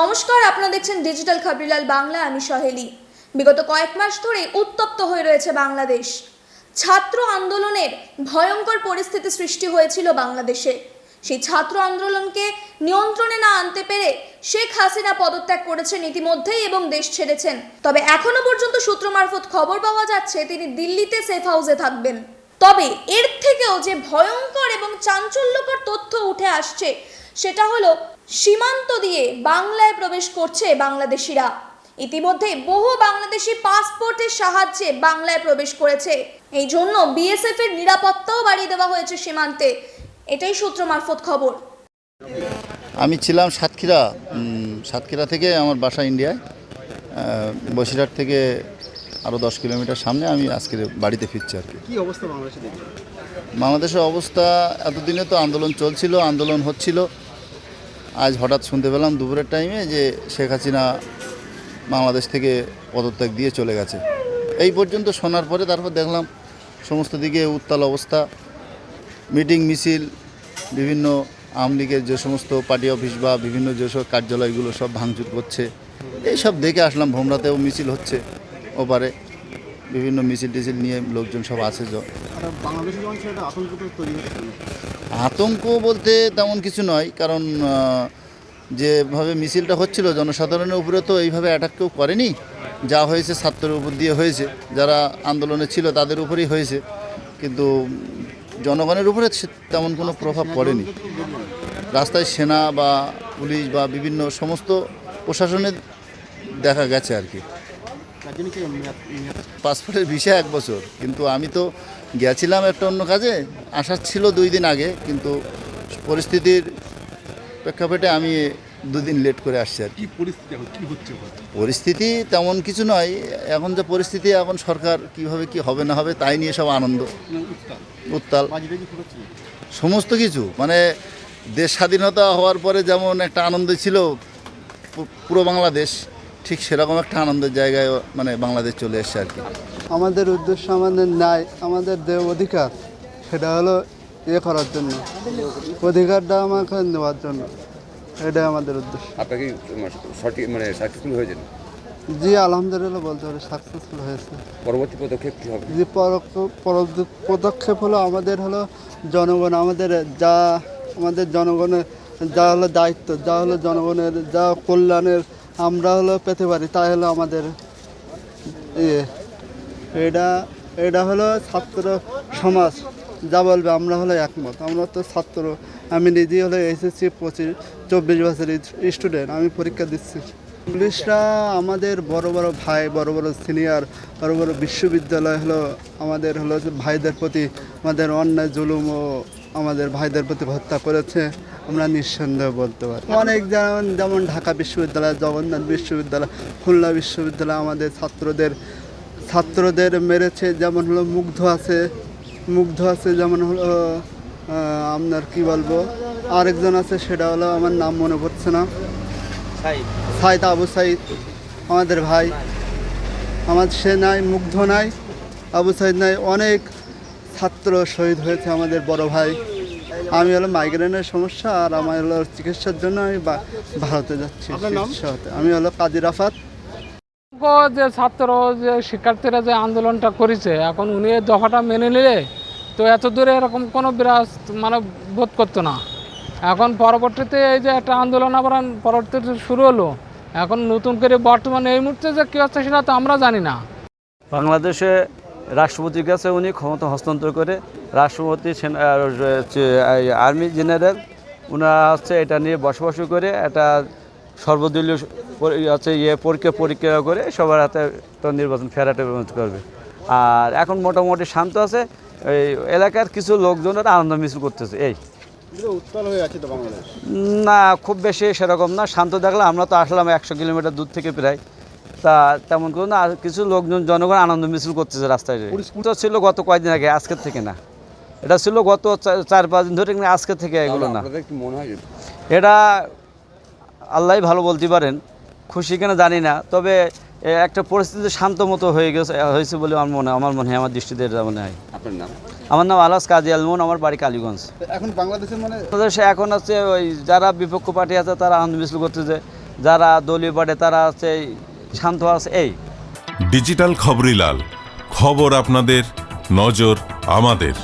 নমস্কার, আপনারা দেখছেন ডিজিটাল খাবরিলাল বাংলা আমি সহেলি। বিগত কয়েক মাস ধরে উত্তপ্ত হয়ে রয়েছে বাংলাদেশ। ছাত্র আন্দোলনের ভয়ঙ্কর পরিস্থিতি সৃষ্টি হয়েছিল বাংলাদেশে। সেই ছাত্র আন্দোলনকে নিয়ন্ত্রণে না আনতে পেরে শেখ হাসিনা পদত্যাগ করেছেন ইতিমধ্যেই এবং দেশ ছেড়েছেন। তবে এখনও পর্যন্ত সূত্র মারফত খবর পাওয়া যাচ্ছে, তিনি দিল্লিতে সেফ হাউসে থাকবেন। তবে এর থেকেও যে ভয়ঙ্কর এবং চাঞ্চল্যকর তথ্য উঠে আসছে, সেটা হলো সীমান্ত দিয়ে বাংলায় প্রবেশ করছে বাংলাদেশিরা। ইতিমধ্যে বহু বাংলাদেশি পাসপোর্টের সাহায্যে বাংলায় প্রবেশ করেছে। এই জন্য বিএসএফ এর নিরাপত্তাও বাড়িয়ে দেওয়া হয়েছে সীমান্তে। এটাই সূত্র মারফত খবর। আমি ছিলাম সাতক্ষীরা সাতক্ষীরা থেকে আমার বাসা ইন্ডিয়ায়। বসিরহাট থেকে আরও দশ কিলোমিটার সামনে আমি আজকে বাড়িতে ফিরছি আর কি। কি অবস্থা বাংলাদেশের অবস্থা এতদিনে তো আন্দোলন চলছিল আন্দোলন হচ্ছিল। আজ হঠাৎ শুনতে পেলাম দুপুরের টাইমে যে শেখ হাসিনা বাংলাদেশ থেকে পদত্যাগ দিয়ে চলে গেছে। এই পর্যন্ত শোনার পরে তারপর দেখলাম সমস্ত দিকে উত্তাল অবস্থা। মিটিং মিছিল, বিভিন্ন আওয়ামী লীগের যে সমস্ত পার্টি অফিস বা বিভিন্ন যেসব কার্যালয়গুলো সব ভাঙচুর করছে। এইসব দেখে আসলাম, ভোমরাতেও মিছিল হচ্ছে ওপারে। বিভিন্ন মিছিল টিছিল নিয়ে লোকজন সব আছে আতঙ্ক বলতে তেমন কিছু নয় কারণ যেভাবে মিছিলটা হচ্ছিল জনসাধারণের উপরে তো এইভাবে অ্যাটাক কেউ করেনি। যা হয়েছে ছাত্রের উপর দিয়ে হয়েছে যারা আন্দোলনে ছিল তাদের উপরেই হয়েছে কিন্তু জনগণের উপরে তেমন কোনো প্রভাব পড়েনি। রাস্তায় সেনা বা পুলিশ বা বিভিন্ন সমস্ত প্রশাসনের দেখা গেছে আর কি। পাসপোর্টের ভিসা এক বছর কিন্তু আমি তো গেছিলাম একটা অন্য কাজে। আসার ছিল দুই দিন আগে কিন্তু পরিস্থিতির প্রেক্ষাপটে আমি দুদিন লেট করে আসছি আর কি। পরিস্থিতি এখন? কি হচ্ছে পরিস্থিতি তেমন কিছু নয়। এখন যে পরিস্থিতি এখন সরকার কীভাবে কি হবে না হবে তাই নিয়ে সব আনন্দ। উত্তাল। সমস্ত কিছু। মানে দেশ স্বাধীনতা হওয়ার পরে যেমন একটা আনন্দ ছিল পুরো বাংলাদেশ ঠিক সেরকম একটা আনন্দের জায়গায় মানে বাংলাদেশ চলে এসছে আর কি। আমাদের উদ্দেশ্য আমাদের ন্যায় আমাদের যে অধিকার সেটা হলো ইয়ে করার জন্য। অধিকারটা আমাকে নেওয়ার জন্য। এটাই আমাদের উদ্দেশ্য। আপনাকে সঠিক মানে সাকসেসফুল হয়েছেন? জি আলহামদুলিল্লাহ বলতে পারি সাকসেসফুল হয়েছে। পরবর্তী পদক্ষেপ কী হবে? যে পরবর্তী পদক্ষেপ হলো আমাদের হলো জনগণ আমাদের যা আমাদের জনগণের যা হলো দায়িত্ব যা হলো জনগণের যা কল্যাণের আমরা হলো পেতে পারি, তাই হলো আমাদের ইয়ে। এটা এটা হলো ছাত্র সমাজ, যা বলবে আমরা হলো একমত। আমরা তো ছাত্র, আমি নিজেই হলো এসএসসি পঁচিশ, চব্বিশ বছরের স্টুডেন্ট, আমি পরীক্ষা দিচ্ছি। পুলিশরা আমাদের বড় বড় ভাই, বড় বড় সিনিয়র, বড় বড় বিশ্ববিদ্যালয় হলো আমাদের হলো ভাইদের প্রতি আমাদের অন্যায়, জুলুম ও আমাদের ভাইদের প্রতি হত্যা করেছে। আমরা নিঃসন্দেহে বলতে পারি। অনেক যেমন যেমন ঢাকা বিশ্ববিদ্যালয় জগন্নাথ বিশ্ববিদ্যালয় খুলনা বিশ্ববিদ্যালয় আমাদের ছাত্রদের ছাত্রদের মেরেছে। যেমন হলো মুগ্ধ আছে মুগ্ধ আছে যেমন হলো আপনার কি বলব? আরেকজন আছে সেটা হলো আমার নাম মনে পড়ছে না। সাইদ আবু সাইদ আমাদের ভাই। আমার সে নাই মুগ্ধ নাই আবু সাইদ নাই। অনেক ছাত্র শহীদ হয়েছে আমাদের বড় ভাই। আমি হলো মাইগ্রেনের সমস্যা আর আমার হলো চিকিৎসার জন্য আমি ভারতে যাচ্ছি চিকিৎসা হতে। আমি হলো কাজী রাফাত। যে ছাত্র যে শিক্ষার্থীরা যে আন্দোলনটা করেছে এখন উনি এই দফাটা মেনে নিলে তো এত দূরে এরকম কোনো বিরাজ মানে বোধ করতো না। এখন পরবর্তীতে এই যে একটা আন্দোলন আবার পরবর্তীতে শুরু হলো এখন নতুন করে বর্তমানে এই মুহূর্তে যে কী হচ্ছে সেটা তো আমরা জানি না। বাংলাদেশে রাষ্ট্রপতির কাছে উনি ক্ষমতা হস্তান্তর করে রাষ্ট্রপতি আর্মি জেনারেল ওনারা হচ্ছে এটা নিয়ে বসবাস করে একটা সর্বদলীয় হচ্ছে ইয়ে পরীক্ষা পরীক্ষা করে সবার হাতে তো নির্বাচন ফেরাটে করবে। আর এখন মোটামুটি শান্ত আছে এই এলাকার কিছু লোকজনের আনন্দ মিছিল করতেছে এই। হয়ে না খুব বেশি সেরকম না শান্ত দেখলে আমরা তো আসলাম একশো কিলোমিটার দূর থেকে প্রায়। তা তেমন করে না কিছু লোকজন জনগণ আনন্দ মিছিল করতেছে রাস্তায়। তো ছিল গত কয়েকদিন আগে আজকের থেকে না। এটা ছিল গত চার পাঁচ দিন ধরে কিন্তু আজকের থেকে এগুলো না। মনে এটা আল্লাহ ভালো বলতে পারেন খুশি কেন জানি না তবে একটা পরিস্থিতি শান্ত মতো হয়ে গেছে হয়েছে বলে আমার মনে আমার মনে হয় আমার দৃষ্টিতে এটা মনে হয়। আপনার নাম? আমার নাম আলাস কাজী আলমন আমার বাড়ি কালীগঞ্জ। এখন বাংলাদেশের মানে বাংলাদেশে এখন হচ্ছে ওই যারা বিপক্ষ পার্টি আছে তারা আনন্দ মিছিল করতেছে যারা দলীয় পার্টি তারা হচ্ছে এই শান্ত আছে এই। ডিজিটাল খবরিলাল খবর আপনাদের নজর আমাদের।